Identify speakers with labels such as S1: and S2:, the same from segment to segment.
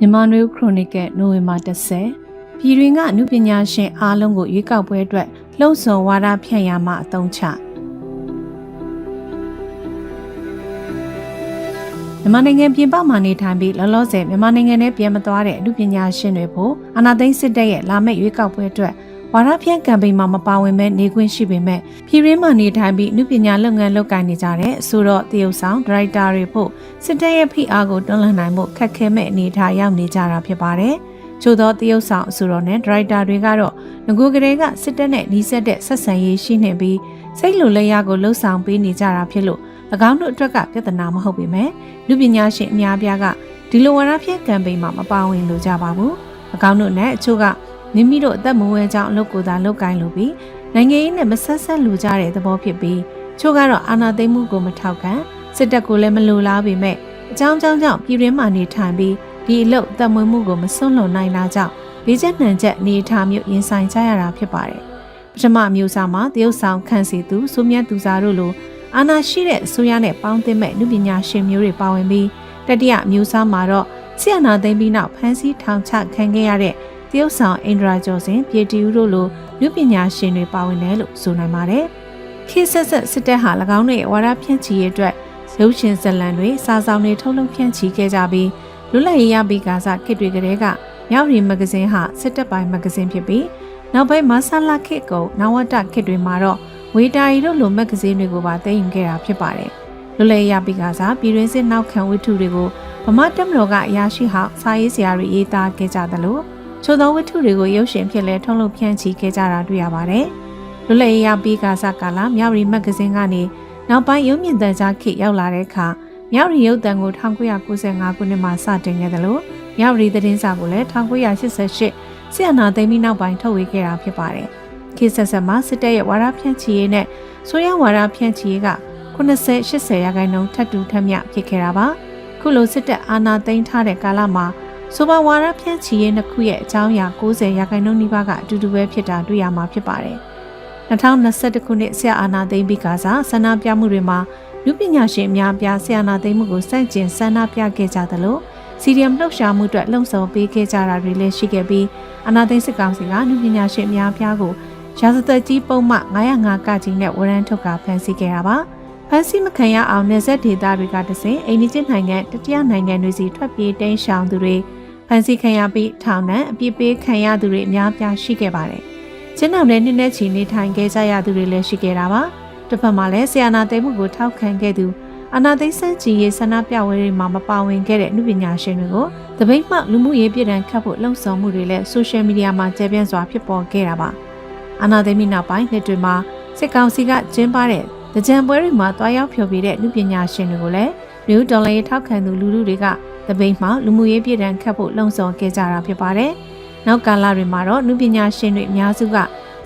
S1: မြန်မာနွေခရိုနီကယ်နိုဝင်ဘာ10ပြည်တွင်ကအမှုပညာရှင်အားလုံးကိုရွေးကောက်ပွဲအတွက်လှုံ့ဆော်ဝါဒဖြန့်ရမှအသုံးချမြန်မာနိုင်ငံပြင်ပမှာနေထိုင်ပြီးလောလောဆယ်မြန်မာနိုင်ငံနဲ့ပြန်မသွားတဲ့အမှုပညာရှင်တွေဖို့အာနာသိန်းစစ်တပ်ရဲ့လာမယ့်ရွေးကောက်ပွဲအတွက်ဝါရဖြန့်ကမ်ပိန်းမှာမပါဝင်မဲ့နေခွင့်ရှိပေမဲ့ပြည်ရင်းမှာနေထိုင်ပြီးအမှုပညာလုပ်ငန်းလုပ်ကိုင်နေကြတဲ့ဆိုတော့တရုတ်ဆောင်ဒရိုက်တာတွေဖို့ စစ်တပ်ရဲ့ဖိအားကိုတွန်းလှန်နိုင်မှုခက်ခဲမဲ့အနေအထားရောက်နေကြတာဖြစ်ပါတယ်။ချို့သောတရုတ်ဆောင်အဆိုတော်နဲ့ဒရိုက်တာတွေကတော့ငကိုကလေးကစစ်တပ်နဲ့နှီးစပ်တဲ့ဆက်ဆံရေးရှိနေပြီးစိတ်လိုလက်ရကိုလှုပ်ဆောင်ပေးနေကြတာဖြစ်လို့၎င်းတို့အတွက်ကပြဿနာမဟုတ်ပေမဲ့လူပညာရှင်အများပြားကဒီလိုဝါရဖြန့်ကမ်ပိန်းမှာမပါဝင်လို့ကြပါဘူး။၎င်းတို့နဲ့အချို့ကမိမိတို့အသက်မွေးကြောင်းအလုပ်ကိုသာလုပ်ကိုင်းလို့ပြီးနိုင်ငံရေးနဲ့မဆက်ဆက်လူကြတဲ့သဘောဖြစ်ပြီးချို့ကတော့အာဏာသိမ်းမှုကိုမထောက်ခံ စစ်တပ်ကိုလည်းမလိုလားပေမဲ့အကြောင်းကြောင့်ကြောင့်ပြည်တွင်းမှာနေထိုင်ပြီးဒီအလုပ်အသက်မွေးမှုကိုမစွန့်လွတ်နိုင်တာကြောင့်ဘေးကျနှံချက်အနေအထားမျိုးရင်ဆိုင်ကြရတာဖြစ်ပါတယ်ပထမမျိုးစားမှာတရုတ်ဆောင်ခန့်စီသူစုမြတ်သူစားတို့လိုအာဏာရှိတဲ့အစိုးရနဲ့ပေါင်းသင်းမဲ့လူပညာရှင်မျိုးတွေပါဝင်ပြီးတတိယမျိုးစားမှာတော့ဆီယနာသိမ်းပြီးနောက်ဖမ်းဆီးထောင်ချခံခဲ့ရတဲ့တရုတ်ဆောင်အင်ဒရာကျော်စင်ပြေတီဦးတို့လိုလူပညာရှင်တွေပါဝင်တယ်လို့ဆိုနိုင်ပါတယ်။ခေတ်ဆက်ဆက်စစ်တပ်ဟာ၎င်းတို့ရဲ့ဝါဒဖြန့်ချီရေးအတွက် ရုပ်ရှင်ဇာတ်လမ်းတွေစာဆောင်တွေထုတ်လုပ်ဖြန့်ချီခဲ့ကြပြီးလွတ်လပ်ရေးရပြီးကစားခေတ်တွေကလေးကမြောက်ရီမဂဇင်းဟာစစ်တပ်ပိုင်းမဂဇင်းဖြစ်ပြီးနောက်ပိုင်းမဆလာခေတ်ကုံနဝတခေတ်တွေမှာတော့ဝေတာရီတို့လိုမဂဇင်းတွေကိုပါသိမ်းယူခဲ့တာဖြစ်ပါတယ်။လွတ်လပ်ရေးရပြီးကစားပြည်တွင်းစစ်နောက်ခံဝတ္ထုတွေကိုဗမာတက်မတော်ကအရာရှိဟောက်စာရေးဆရာတွေရေးသားခဲ့ကြသလိုချို့သောဝတ္ထုတွေကိုရုပ်ရှင်ဖြစ်လဲထုတ်လုပ်ဖြန့်ချီခဲ့ကြတာတွေ့ရပါတယ်။လွတ်လပ်ရေးရပြီးကာစကာလာမြောက်ရီမဂ္ဂဇင်းကနေ နောက်ပိုင်းရုပ်မြင်သံကြားခေတ်ရောက်လာတဲ့အခါမြောက်ရီရုပ်သံကို1995ခုနှစ်မှာစတင်ခဲ့တယ်လို့မြောက်ရီသတင်းစာကိုလည်း1988ဆီယနာသိမ်းပြီးနောက်ပိုင်းထုတ်ဝေခဲ့တာဖြစ်ပါတယ်။ခေတ်ဆက်ဆက်မှာစစ်တပ်ရဲ့ဝါဒဖြန့်ချီရေးနဲ့ဆိုရဝါဒဖြန့်ချီရေးက80 80ရာခိုင်နှုန်းထပ်တူထပ်မျှဖြစ်ခဲ့တာပါ။ခုလိုစစ်တပ်အာဏာသိမ်းထားတဲ့ကာလမှာဆိုပါဝါရဖြန့်ချီရေးနှစ်ခုရဲ့အကြောင်းအရာ90ရာခိုင်နှုန်းနီးပါးကအတူတူပဲဖြစ်တာတွေ့ရမှာဖြစ်ပါတယ်။ 2021ခုနှစ်ဆရာအာနာသိမ့်ပြီးကစားဆန္ဒပြမှုတွေမှာလူပညာရှင်အများပြားဆရာနာသိမ့်မှုကိုစန့်ကျင်ဆန္ဒပြခဲ့ကြသလိုစီရီယမ်လှုပ်ရှားမှုအတွက်လှုံ့ဆော်ပေးခဲ့ကြတာတွေလည်းရှိခဲ့ပြီးအာနာသိမ့်စစ်ကောင်စီကလူပညာရှင်အများပြားကိုရာဇသက်ကြီးပုံမှ905ကကြီးနဲ့ဝရမ်းထုတ်ကဖမ်းဆီးခဲ့တာပါ။ဖမ်းဆီးမခံရအောင်နေဆက်ဒေသတွေကတစဉ်အိန္ဒိယနိုင်ငံတတိယနိုင်ငံတွေစီထွက်ပြေးတိမ်းရှောင်သူတွေဖမ်းဆီးခံရပြီးထောင်နဲ့အပြစ်ပေးခံရသူတွေအများပြားရှိခဲ့ပါတယ်။ ကျင်းအောင်တဲ့နှစ်နဲ့ချီနေထိုင်ခဲ့ကြရသူတွေလည်းရှိခဲ့တာပါ။တစ်ဖက်မှာလည်းဆီယနာသိမ်းမှုကိုထောက်ခံခဲ့သူအနာသိန်းစန့်ကြီးရေးဆန္ဒပြပွဲတွေမှာမပါဝင်ခဲ့တဲ့လူပညာရှင်တွေကိုတပိတ်မှလူမှုရေးပြည်တံခတ်ဖို့လှုံ့ဆော်မှုတွေလည်းဆိုရှယ်မီဒီယာမှာကျေပြန့်စွာဖြစ်ပေါ်ခဲ့တာပါ။အနာသိမ်းပြီးနောက်ပိုင်းနှစ်တွေမှာစစ်ကောင်စီကကျင်းပတဲ့ကြံပွဲတွေမှာတွားရောက်ဖျော်ဖြေတဲ့လူပညာရှင်တွေကိုလည်းမြို့ဒေါ်လာရေးထောက်ခံသူလူလူတွေကတပိတ်မှလူမှုရေးပြည်တံခတ်ဖို့လှုံ့ဆော်ခဲ့ကြတာဖြစ်ပါတယ်။ နောက်ကာလတွေမှာတော့လူပညာရှင်တွေအများစုက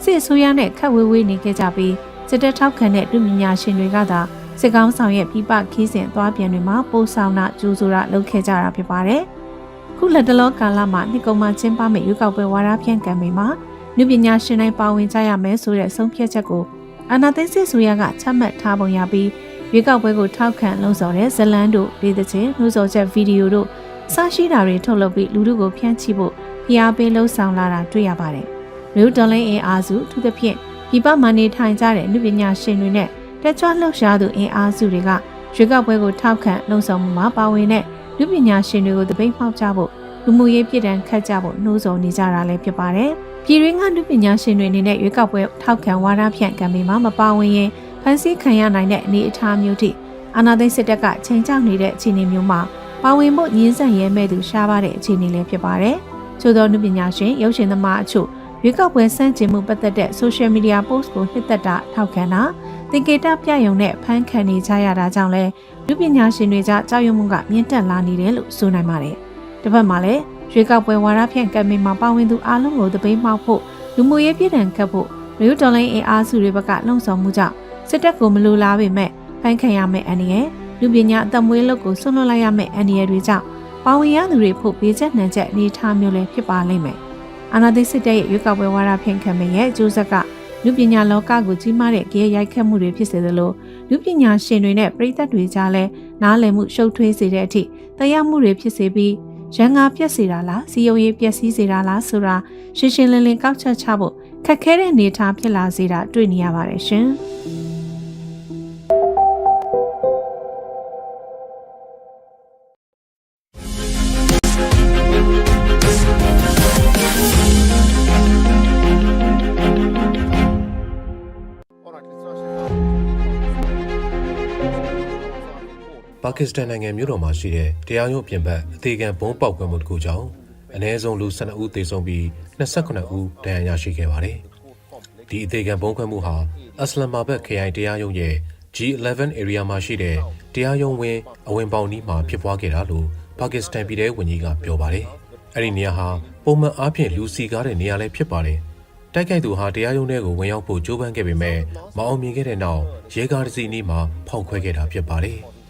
S1: စစ်အစိုးရနဲ့ခတ်ဝေးဝေးနေခဲ့ကြပြီးစစ်တပ်ထောက်ခံတဲ့လူပညာရှင်တွေကသာစစ်ကောင်းဆောင်ရဲ့ပြပခီးစဉ်သွားပြန်တွေမှာပို့ဆောင်တာကျူးဆိုတာလုပ်ခဲ့ကြတာဖြစ်ပါတယ်။ခုလက်တလောကာလမှာနှစ်ကုံမှကျင်းပမယ့်ရွေးကောက်ပွဲဝါဒဖြန့်ကံပေမှာလူပညာရှင်တိုင်းပါဝင်ကြရမယ်ဆိုတဲ့ဆုံးဖြတ်ချက်ကိုအာနာသိန်းစစ်ဆိုရကချမှတ်ထားပုံရပြီးရွေးကောက်ပွဲကိုထောက်ခံလှုံ့ဆော်တဲ့ဇလန်းတို့ဒေသချင်းနှိုးဆော်ချက်ဗီဒီယိုတို့စရှိတာတွေထုတ်လုပ်ပြီးလူထုကိုဖျန်းချိဖို့ ဖိအားပေးလှုံ့ဆော်လာတာတွေ့ရပါတယ်။မြို့တော်လိုင်းအင်အားစုထူးသဖြင့်ပြပမှနေထိုင်ကြတဲ့လူပညာရှင်တွေနဲ့တက်ကြွလှုပ်ရှားသူအင်အားစုတွေကရွေးကောက်ပွဲကိုထောက်ခံလှုံ့ဆော်မှုမှာပါဝင်တဲ့လူပညာရှင်တွေကိုတပိတ်မှောက်ကြဖို့လူမှုရေးပြည်တံခတ်ကြဖို့နှိုးဆော်နေကြတာလည်းဖြစ်ပါတယ်။ပြည်ရင်းကလူပညာရှင်တွေအနေနဲ့ရွေးကောက်ပွဲထောက်ခံဝါဒဖြန့်ကံပေးမှာမပါဝင်ရင်ဖန်ဆီးခံရနိုင်တဲ့အနေအထားမျိုးထိအာဏာသိမ်းစစ်တပ်ကချိန်ချောက်နေတဲ့အခြေအနေမျိုးမှာပါဝင်ဖို့ညှင်းဆန်ရဲမဲ့သူရှားပါတဲ့အခြေအနေလည်းဖြစ်ပါတယ်။ ချို့သောနုပညာရှင်ရုပ်ရှင်သမားအချို့ရွေးကောက်ပွဲစန့်ကျင်မှုပတ်သက်တဲ့ social media post ကိုနှစ်သက်တာထောက်ခံတာသင်္ကေတပြယုံနဲ့ဖန်ခံနေကြရတာကြောင့်လဲလူပညာရှင်တွေကြားကြောက်ရွံ့မှုကမြင့်တက်လာနေတယ်လို့ဆိုနိုင်ပါတယ်။တစ်ဖက်မှာလည်းရွေးကောက်ပွဲဝါဒဖြန့်ကမ်ပိန်းမှာပါဝင်သူအားလုံးကိုတပိတ်မှောက်ဖို့လူမှုရေးပြည်ထန်ခတ်ဖို့မြို့တော်လိုင်းအင်အားစုတွေဘက်ကလှုံ့ဆော်မှုကြောင့်စစ်တပ်ကိုမလိုလားပေမဲ့ဖန်ခံရမယ့်အန္တရာယ်လူပညာအသက်မွေးလုပ်ကိုဆွန့်လွတ်လိုက်ရမယ့်အန္တရာယ်တွေကြောင့် ပါဝင်ရသူတွေဖို့ပေးချက်နှံချက်အနေထားမျိုးလည်းဖြစ်ပါလိမ့်မယ်။အာနာသိစစ်တပ်ရဲ့ရွေးကောက်ပွဲဝါဒဖြန့်ခံမယ့်ရဲ့အကျိုးဆက်ကလူပညာလောကကိုကြီးမားတဲ့ကြဲရိုက်ခတ်မှုတွေဖြစ်စေသလိုလူပညာရှင်တွေနဲ့ပြည်သက်တွေကြားလဲနားလည်မှုရှုပ်ထွေးစေတဲ့အထိတရားမှုတွေဖြစ်စေပြီးရရန်ငါပြက်စီတာလားစီယုံရေးပျက်စီးစေတာလားဆိုတာရှင်းရှင်းလင်းလင်းကောက်ချက်ချဖို့ခက်ခဲတဲ့အနေအထားဖြစ်လာစေတာတွေ့နေရပါတယ်ရှင်။။
S2: ပါကစ္စတန်နိုင်ငံမြို့တော်မှာရှိတဲ့တရားရုံးအပြင်ဘက်အသေးခံဘုံပေါက်ကွဲမှုတစ်ခုကြောင့်အနည်းဆုံးလူ12ဦးသေဆုံးပြီး29ဦးဒဏ်ရာရရှိခဲ့ပါတယ်။ဒီအသေးခံဘုံခွဲမှုဟာအစ္စလမ်မာဘတ်ခရိုင်တရားရုံးရဲ့ G11 area မှာရှိတဲ့တရားရုံးဝင်းအဝင်ပေါက်နီးမှာဖြစ်ပွားခဲ့တာလို့ပါကစ္စတန်ပြည်ထောင်ဝန်ကြီးကပြောပါတယ်။အဲ့ဒီနေရာဟာပုံမှန်အားဖြင့်လူစီကားတဲ့နေရာလည်းဖြစ်ပါတယ်။တိုက်ခိုက်သူဟာတရားရုံးထဲကိုဝင်ရောက်ဖို့ကြိုးပမ်းခဲ့ပေမဲ့မအောင်မြင်ခဲ့တဲ့နောက်ရဲကားတစ်စီးနီးမှာဖောက်ခွဲခဲ့တာဖြစ်ပါတယ်။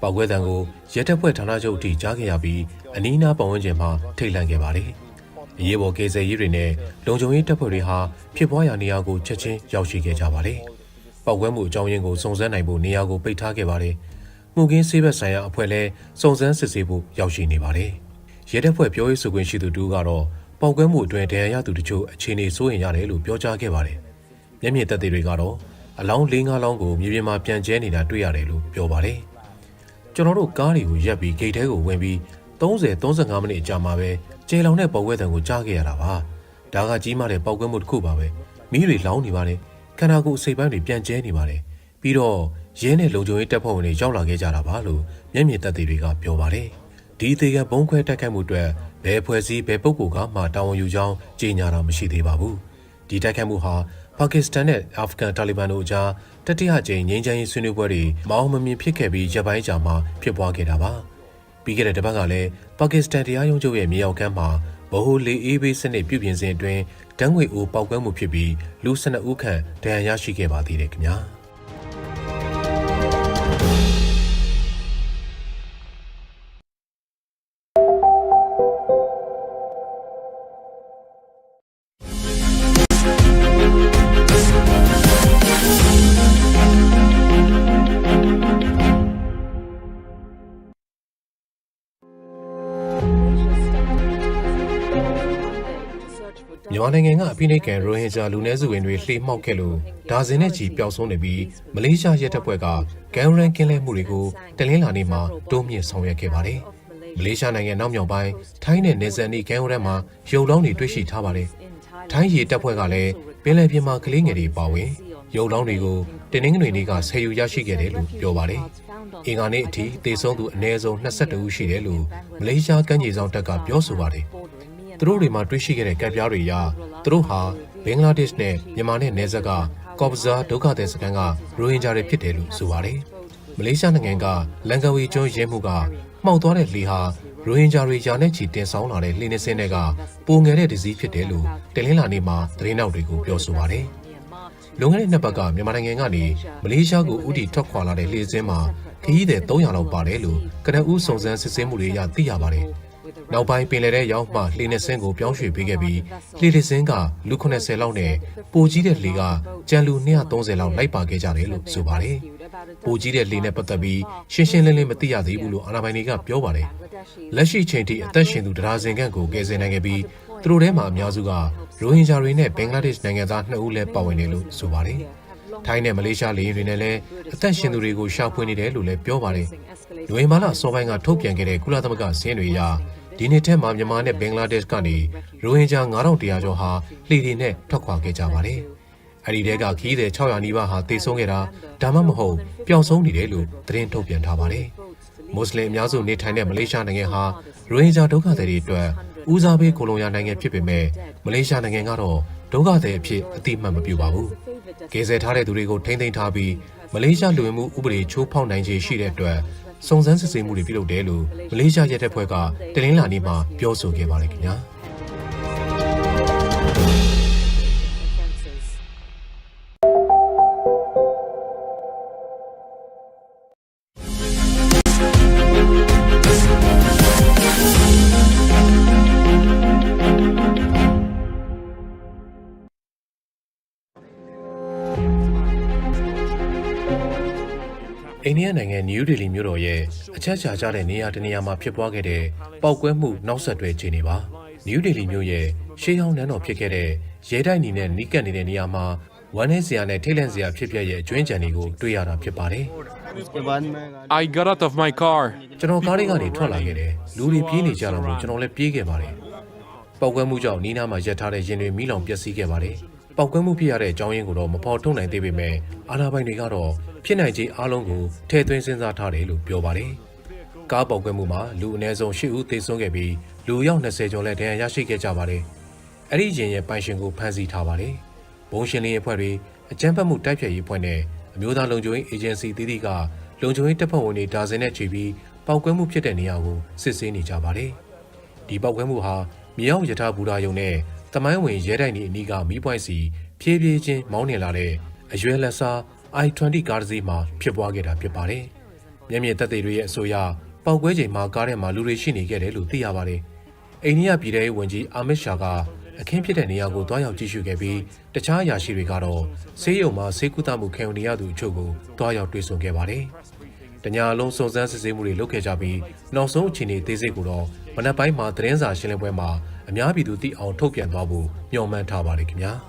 S2: ပောက်ကွဲတံကိုရဲတပ်ဖွဲ့ဌာနချုပ်အထိကြားခဲ့ရပြီးအနီးအနားပတ်ဝန်းကျင်မှာထိတ်လန့်ခဲ့ပါတယ်။အရေးပေါ်ကေဆယ်ရေးတွေနဲ့လုံခြုံရေးတပ်ဖွဲ့တွေဟာဖြစ်ပွားရာနေရာကိုချက်ချင်းရောက်ရှိခဲ့ကြပါတယ်။ပောက်ကွဲမှုအကြောင်းရင်းကိုစုံစမ်းနိုင်ဖို့နေရာကိုပိတ်ထားခဲ့ပါတယ်။မှုကင်းဆေးဘက်ဆိုင်ရာအဖွဲ့လည်းစုံစမ်းစစ်ဆေးဖို့ရောက်ရှိနေပါတယ်။ရဲတပ်ဖွဲ့ပြောရေးဆိုခွင့်ရှိသူတူကတော့ပောက်ကွဲမှုအတွင်းဒဏ်ရာရသူတချို့အခြေအနေစိုးရိမ်ရတယ်လို့ပြောကြားခဲ့ပါတယ်။မျက်မြင်သက်သေတွေကတော့အလောင်း၄၅လောင်းကိုမြေပြင်မှာပြန်ကျဲနေတာတွေ့ရတယ်လို့ပြောပါတယ်။ ကျွန်တော်တို့ကားတွေကိုရက်ပြီးဂိတ်ထဲကိုဝင်ပြီး30 35မိနစ်အကြာမှာပဲကျေလောင်တဲ့ပေါက်ကွဲတံကိုကြားခဲ့ရတာပါဒါကကြီးမားတဲ့ပေါက်ကွဲမှုတစ်ခုပါပဲမီးတွေလောင်နေပါတယ်ခန္ဓာကိုယ်အစိပ်ပိုင်းတွေပြန်ကျဲနေပါတယ်ပြီးတော့ရင်းနဲ့လုံခြုံရေးတပ်ဖွဲ့ဝင်တွေရောက်လာခဲ့ကြတာပါလို့မျက်မြင်သက်သေတွေကပြောပါတယ်ဒီအသေးကဘုံခွဲတိုက်ခိုက်မှုအတွက်ဘယ်ဖွဲ့စည်းဘယ်ပုဂ္ဂိုလ်ကမှတာဝန်ယူကြောင်းကြေညာတာမရှိသေးပါဘူးဒီတိုက်ခိုက်မှုဟာ ပါကစ္စတန်နဲ့အာဖဂန်တာလီဘန်တို့အကြားတတိယကြိမ်ငြိမ်းချမ်းရေးဆွေးနွေးပွဲတွေမအောင်မမြင်ဖြစ်ခဲ့ပြီးရပ်ပိုင်းကြာမှဖြစ်ပွားခဲ့တာပါပြီးခဲ့တဲ့တစ်ပတ်ကလည်းပါကစ္စတန်တရားရုံးချုပ်ရဲ့မြေအောက်ခန်းမှာဗဟိုလေအေးဘေးစနစ်ပြုပြင်စဉ်အတွင်းတန်းငွေအိုးပောက်ကွဲမှုဖြစ်ပြီးလူ12ဦးခန့်ဒဏ်ရာရရှိခဲ့ပါသေးတယ်ခင်ဗျာ အပိနိတ်ကန်ရိုဟင်ဂျာလူနည်းစုဝင်တွေလှေမှောက်ခဲ့လို့ဒါဇင်နဲ့ချီပျောက်ဆုံးနေပြီးမလေးရှားရဲတပ်ဖွဲ့ကကန်ရန်ကင်းလဲမှုတွေကိုတလင်းလာနေမှာတိုးမြင့်ဆောင်ရွက်ခဲ့ပါတယ်။မလေးရှားနိုင်ငံနောက်မြောက်ပိုင်းထိုင်းနဲ့နေဇန်နီကန်ရန်မှာရုံလောင်းတွေတွေ့ရှိထားပါတယ်။ထိုင်းရဲတပ်ဖွဲ့ကလည်းပင်လယ်ပြင်မှာကလေးငယ်တွေပါဝင်ရုံလောင်းတွေကိုတင်းနှင်းငွေတွေကဆယ်ယူရရှိခဲ့တယ်လို့ပြောပါတယ်။အင်္ဂါနေ့အထိသေဆုံးသူအနည်းဆုံး22ဦးရှိတယ်လို့မလေးရှားကမ်းခြေဆောင်တပ်ကပြောဆိုပါတယ်။ သူတို့တွေမှာတွေ့ရှိခဲ့တဲ့ကပ်ပြားတွေအရသူတို့ဟာဘင်္ဂလားဒေ့ရှ်နဲ့မြန်မာနဲ့နယ်စပ်ကကော့ဘဇာဒုက္ခသည်စခန်းကရိုဟင်ဂျာတွေဖြစ်တယ်လို့ဆိုပါတယ်။မလေးရှားနိုင်ငံကလန်ကာဝီကျွန်းရဲမှုကမှောက်သွားတဲ့လေဟာရိုဟင်ဂျာတွေယာနဲ့ချီတင်ဆောင်လာတဲ့လှေနေစင်းတွေကပုံငယ်တဲ့ဒဇီးဖြစ်တယ်လို့တင်လင်းလာနေမှာသတင်းနောက်တွေကိုပြောဆိုပါတယ်။လွန်ခဲ့တဲ့နှစ်ပတ်ကမြန်မာနိုင်ငံကနေမလေးရှားကိုဥတီထွက်ခွာလာတဲ့လှေစင်းမှာခရီးသည်300လောက်ပါတယ်လို့ကနဦးစုံစမ်းစစ်ဆေးမှုတွေအရသိရပါတယ်။ နောက်ပိုင်းပင်လယ်ထဲရောက်မှလှေနဲ့ဆင်းကိုပြောင်းရွှေ့ပေးခဲ့ပြီးလှေတစ်စင်းကလူ80လောက်နဲ့ပိုကြီးတဲ့လှေကကြံလူ230လောက်လိုက်ပါခဲ့ကြတယ်လို့ဆိုပါတယ်။ပိုကြီးတဲ့လှေနဲ့ပတ်သက်ပြီးရှင်းရှင်းလင်းလင်းမသိရသေးဘူးလို့အာဏာပိုင်တွေကပြောပါတယ်။လက်ရှိချိန်ထိအသက်ရှင်သူတရားစင်ခန့်ကိုကယ်ဆယ်နိုင်ခဲ့ပြီးသူတို့ထဲမှာအများစုကရိုဟင်ဂျာတွေနဲ့ဘင်္ဂလားဒေ့ရှ်နိုင်ငံသား2ဦးလည်းပါဝင်တယ်လို့ဆိုပါတယ်။ထိုင်းနဲ့မလေးရှားလေယာဉ်တွေနဲ့လည်းအသက်ရှင်သူတွေကိုရှာဖွေနေတယ်လို့လည်းပြောပါတယ်။လူဝင်မာလာစောပိုင်းကထုတ်ပြန်ခဲ့တဲ့ကုလသမဂ္ဂစည်းတွေအရ ဒီနှစ်ထဲမှာမြန်မာနဲ့ဘင်္ဂလားဒေ့ရှ်ကနေရိုဟင်ဂျာ9100ကျော်ဟာလှေတွေနဲ့ထွက်ခွာခဲ့ကြပါတယ်။အဲဒီတဲကခီးတဲ့600နီးပါးဟာတေဆုံးခဲ့တာဒါမှမဟုတ်ပျောက်ဆုံးနေတယ်လို့သတင်းထုတ်ပြန်ထားပါတယ်။မွတ်စလင်အများစုနေထိုင်တဲ့မလေးရှားနိုင်ငံဟာရိုဟင်ဂျာဒုက္ခသည်တွေအတွက်ဦးစားပေးကိုလိုရာနိုင်ငံဖြစ်ပေမဲ့မလေးရှားနိုင်ငံကတော့ဒုက္ခသည်အဖြစ်အတိအမှတ်မပြုပါဘူး။ကယ်ဆယ်ထားတဲ့သူတွေကိုထိမ့်သိမ်းထားပြီးမလေးရှားလူဝင်မှုဥပဒေချိုးဖောက်နိုင်ခြေရှိတဲ့အတွက် စုံစမ်းစစ်ဆေးမှုတွေပြုလုပ်တယ်လို့မလေးရှားရဲတပ်ဖွဲ့ကတလင်းလာနေ့မှာပြောဆိုခဲ့ပါတယ်ခင်ဗျာ အိန္ဒိယနိုင်ငံနယူးဒေလီမြို့တော်ရဲ့အချက်ချာကျတဲ့နေရာတနေရာမှာဖြစ်ပွားခဲ့တဲ့ပေါက်ကွဲမှုနောက်ဆက်တွဲခြေနေပါနယူးဒေလီမြို့ရဲ့ရှေးဟောင်းနန်းတော်ဖြစ်ခဲ့တဲ့ရဲတိုက်နီနဲ့နီးကပ်နေတဲ့နေရာမှာဝမ်းနည်းစရာနဲ့ထိတ်လန့်စရာဖြစ်ပျက်ရဲ့အကျွင်းကြံတွေကိုတွေ့ရတာဖြစ်ပါတယ်
S3: I got out of my car
S2: ကျွန်တော်ကားလေးကနေထွက်လာခဲ့တယ်လူတွေပြေးနေကြတော့ကျွန်တော်လည်းပြေးခဲ့ပါတယ်ပောက်ကွဲမှုကြောင့်နီးနားမှာရပ်ထားတဲ့ရင်တွေမိလောင်ပျက်စီးခဲ့ပါတယ် ပောက်ကွဲမှုဖြစ်ရတဲ့အကြောင်းရင်းကိုတော့မဖော်ထုတ်နိုင်သေးပေမဲ့အာဏာပိုင်တွေကတော့ဖြစ်နိုင်ခြေအားလုံးကိုထည့်သွင်းစဉ်းစားထားတယ်လို့ပြောပါတယ်ကားပောက်ကွဲမှုမှာလူအနည်းဆုံး၈ဦးသေဆုံးခဲ့ပြီးလူအယောက်20ကျော်လည်းဒဏ်ရာရရှိခဲ့ကြပါတယ်အဲ့ဒီရင်ရဲ့ပိုင်ရှင်ကိုဖမ်းဆီးထားပါတယ်ဘုံရှင်လင်းရဲ့ဖွဲ့တွေအကြမ်းဖက်မှုတိုက်ဖျက်ရေးဖွဲ့နဲ့အမျိုးသားလုံခြုံရေးအေဂျင်စီတည်တည်ကလုံခြုံရေးတပ်ဖွဲ့ဝင်တွေဒါဇင်နဲ့ချီပြီးပောက်ကွဲမှုဖြစ်တဲ့နေရာကိုစစ်ဆေးနေကြပါတယ်ဒီပောက်ကွဲမှုဟာမြေအောင်ယထာဘူရာယုံနဲ့ တမိုင်းဝင်ရဲတိုက်နေအနီးကမီးပွိုင်းစီဖြည်းဖြည်းချင်းမောင်းနေလာတဲ့အရွယ်လက်စား i20 ကားတစ်စီးမှာဖြစ်ပွားခဲ့တာဖြစ်ပါတယ်မျက်မြင်သက်သေတွေရဲ့အဆိုအရပောက်ကွဲချိန်မှာကားထဲမှာလူတွေရှိနေခဲ့တယ်လို့သိရပါတယ်အိန္ဒိယပြည်ထောင်ရေးဝန်ကြီးအာမစ်ရှာကအခင်းဖြစ်တဲ့နေရာကိုတွားရောက်ကြည့်ရှုခဲ့ပြီးတခြားအရာရှိတွေကတော့ဆေးရုံမှာဆေးကုသမှုခံယူနေရသူအချို့ကိုတွားရောက်တွေ့ဆုံခဲ့ပါတယ်။တညာလုံးစုံစမ်းစစ်ဆေးမှုတွေလုပ်ခဲ့ကြပြီးနောက်ဆုံးအခြေအနေသေးစိတ်ကိုတော့မနက်ပိုင်းမှာသတင်းစာရှင်းလင်းပွဲမှာ အများပြည်သူသိအောင်ထုတ်ပြန်သွားဖို့ညွှန်မှန်းထားပါတယ်ခင်ဗျာ။။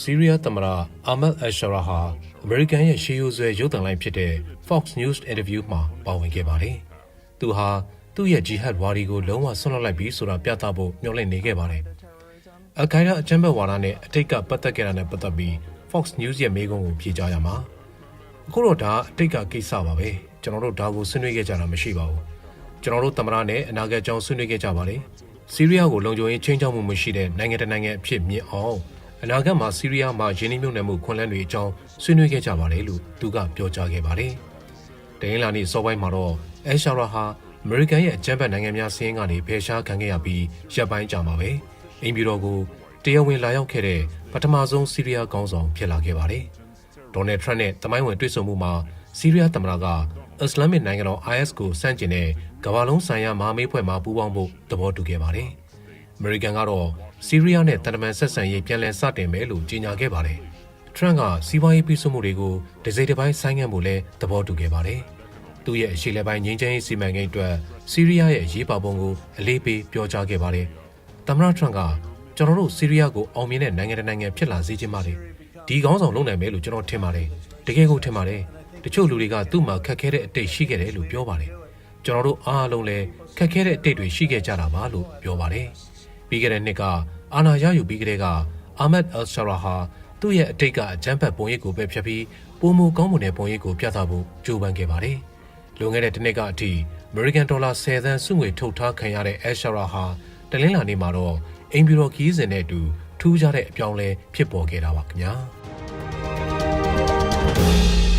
S2: ဆီးရီးယားသမ္မတအာမတ်အရှာရာဟာ အမေရိကန်ရဲ့ရှေးရိုးဆွဲရုပ်သံလိုင်းဖြစ်တဲ့ Fox News Interview မှာပါဝင်ခဲ့ပါတယ်။သူဟာသူ့ရဲ့ဂျီဟတ်ဝါဒီကိုလုံးဝဆွန့်လွတ်လိုက်ပြီးဆိုတာပြသဖို့မျှော်လင့်နေခဲ့ပါတယ်။အခိုင်အမာအချမ်းဘတ်ဝါဒနဲ့အထိတ်ကပတ်သက်ခဲ့တာနဲ့ပတ်သက်ပြီး Fox News ရဲ့မေးခွန်းကိုဖြေကြားရမှာ။အခုတော့ဒါအတိတ်ကကိစ္စပါပဲ။ကျွန်တော်တို့ဒါကိုဆွေးနွေးခဲ့ကြတာမရှိပါဘူး။ကျွန်တော်တို့သမ္မတနဲ့အနာဂတ်ကြောင်းဆွေးနွေးခဲ့ကြပါတယ်။ဆီးရီးယားကိုလုံခြုံရေးချင်းချောက်မှုမရှိတဲ့နိုင်ငံတကာနိုင်ငံအဖြစ်မြင်အောင်အနာဂတ်မှာဆီးရီးယားမှာယင်းနှိမ့်မြုပ်နှံမှုခွန်လန်းတွေအကြောင်း ဆွေးနွေးခဲ့ကြပါတယ်လို့သူကပြောကြားခဲ့ပါတယ်။တရင်လာနေ့စောပိုင်းမှာတော့အဲရှာရာဟာအမေရိကန်ရဲ့အကြမ်းဖက်နိုင်ငံများစီးရင်ကနေဖယ်ရှားခံခဲ့ရပြီးရပ်ပိုင်းကြာမှာပဲအိမ်ပြည်တော်ကိုတရားဝင်လာရောက်ခဲ့တဲ့ပထမဆုံးဆီးရီးယားခေါင်းဆောင်ဖြစ်လာခဲ့ပါတယ်။ဒေါ်နယ်ထရန့်နဲ့တမိုင်းဝင်တွေ့ဆုံမှုမှာဆီးရီးယားသမ္မတကအစ္စလာမစ်နိုင်ငံတော် IS ကိုစန့်ကျင်တဲ့ကမ္ဘာလုံးဆိုင်ရာမဟာမိတ်ဖွဲ့မှာပူးပေါင်းဖို့သဘောတူခဲ့ပါတယ်။အမေရိကန်ကတော့ဆီးရီးယားနဲ့တန်တမန်ဆက်ဆံရေးပြန်လည်စတင်မယ်လို့ကြေညာခဲ့ပါတယ်။ ထရန့်ကစီးပွားရေးပြီးဆုံးမှုတွေကိုဒစိမ့်တစ်ပိုင်းဆိုင်းငံ့မှုလည်းသဘောတူခဲ့ပါတယ်။သူ့ရဲ့အရှိလက်ပိုင်းငြိမ်းချမ်းရေးစီမံကိန်းအတွက်ဆီးရီးယားရဲ့အရေးပါပုံကိုအလေးပေးပြောကြားခဲ့ပါတယ်။သမ္မတထရန့်ကကျွန်တော်တို့ဆီးရီးယားကိုအောင်မြင်တဲ့နိုင်ငံတစ်နိုင်ငံဖြစ်လာစေချင်ပါတယ်။ဒီကောင်းဆောင်လုပ်နိုင်မယ်လို့ကျွန်တော်ထင်ပါတယ်။တကယ်ကိုထင်ပါတယ်။တချို့လူတွေကသူ့မှာခက်ခဲတဲ့အတိတ်ရှိခဲ့တယ်လို့ပြောပါတယ်။ကျွန်တော်တို့အားလုံးလည်းခက်ခဲတဲ့အတိတ်တွေရှိခဲ့ကြတာပါလို့ပြောပါတယ်။ပြီးခဲ့တဲ့နှစ်ကအာနာရယူပြီးကလေးကအာမတ်အယ်ရှာရာဟာ သူ့ရဲ့အတိတ်ကအကြမ်းဖက်ပုံရိပ်ကိုပဲဖျက်ပြီးပုံမူကောင်းမွန်တဲ့ပုံရိပ်ကိုပြသဖို့ကြိုးပမ်းခဲ့ပါတယ်။လွန်ခဲ့တဲ့တစ်နှစ်ကအထိအမေရိကန်ဒေါ်လာ10သန်းစုငွေထုတ်ထားခံရတဲ့အယ်ရှာရာဟာတလင်းလာနေ့မှာတော့အင်ဘီရောခီးစဉ်နဲ့အတူထူးခြားတဲ့အပြောင်းလဲဖြစ်ပေါ်ခဲ့တာပါခင်ဗျာ။